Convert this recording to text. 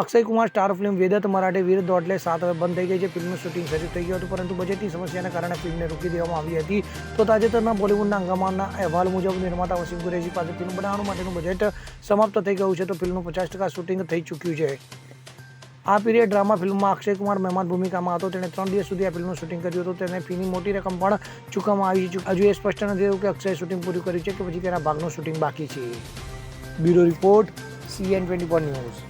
Akshay Kumar star film Vedat Marathe Veer Daudle Saat હવે બંધ થઈ ગઈ છે. ફિલ્મનું શૂટિંગ શરૂ થઈ ગયું હતું, પરંતુ બજેટની સમસ્યાના કારણે ફિલ્મને રોકી દેવામાં આવી હતી. તો તાજેતરના બોલિવૂડના હંગામાના અહેવાલ મુજબ નિર્માતા વસીમ કુરેશી પાસે ફિલ્મ બનાવવા માટેનું બજેટ સમાપ્ત થઈ ગયું છે. તો ફિલ્મનું પચાસ ટકા શૂટિંગ થઈ ચૂક્યું છે. આ પીરિયડ ડ્રામા ફિલ્મમાં અક્ષય કુમાર મહેમાન ભૂમિકામાં હતો. તેણે ત્રણ દિવસ સુધી આ ફિલ્મનું શૂટિંગ કર્યું હતું. તેને ફીની મોટી રકમ પણ ચૂકવવામાં આવી છે. હજુ એ સ્પષ્ટ નથી થયું કે અક્ષય શૂટિંગ પૂરું કર્યું છે કે પછી તેના ભાગનું શૂટિંગ બાકી છે. Bureau report CN twenty news